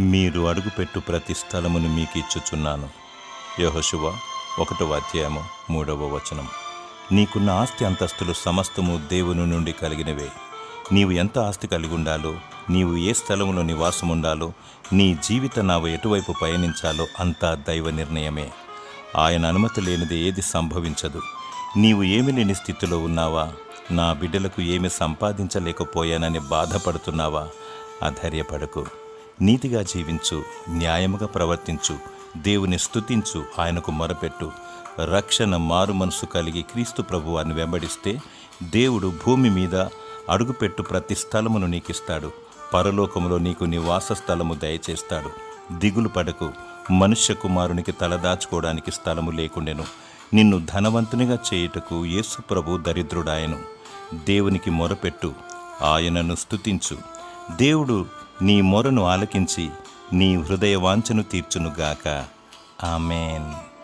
మీరు అడుగుపెట్టు ప్రతి స్థలమును మీకు ఇచ్చుచున్నాను యహోశువ ఒకటవ అధ్యాయము మూడవ వచనం. నీకున్న ఆస్తి అంతస్తులు సమస్తము దేవుని నుండి కలిగినవే. నీవు ఎంత ఆస్తి కలిగి ఉండాలో నీవు ఏ స్థలంలో నివాసం ఉండాలో నీ జీవిత నావ ఎటువైపు పయనించాలో అంతా దైవ నిర్ణయమే. ఆయన అనుమతి లేనిది ఏది సంభవించదు. నీవు ఏమి లేని స్థితిలో ఉన్నావా? నా బిడ్డలకు ఏమి సంపాదించలేకపోయానని బాధపడుతున్నావా? అధైర్యపడకు. నీతిగా జీవించు న్యాయముగా ప్రవర్తించు దేవుని స్థుతించు ఆయనకు మొరపెట్టు. రక్షణ మారు మనసు కలిగి క్రీస్తు ప్రభువాన్ని వెంబడిస్తే దేవుడు భూమి మీద అడుగుపెట్టు ప్రతి స్థలమును నీకిస్తాడు. పరలోకములో నీకు నివాస స్థలము దయచేస్తాడు. దిగులు పడకు. మనుష్య కుమారునికి తలదాచుకోవడానికి స్థలము లేకుండెను. నిన్ను ధనవంతునిగా చేయుటకు యేసు ప్రభు దరిద్రుడాయను. దేవునికి మొరపెట్టు. ఆయనను స్తుతించు. దేవుడు నీ మొరను ఆలకించి నీ హృదయ వాంఛను తీర్చునుగాక. ఆమెన్.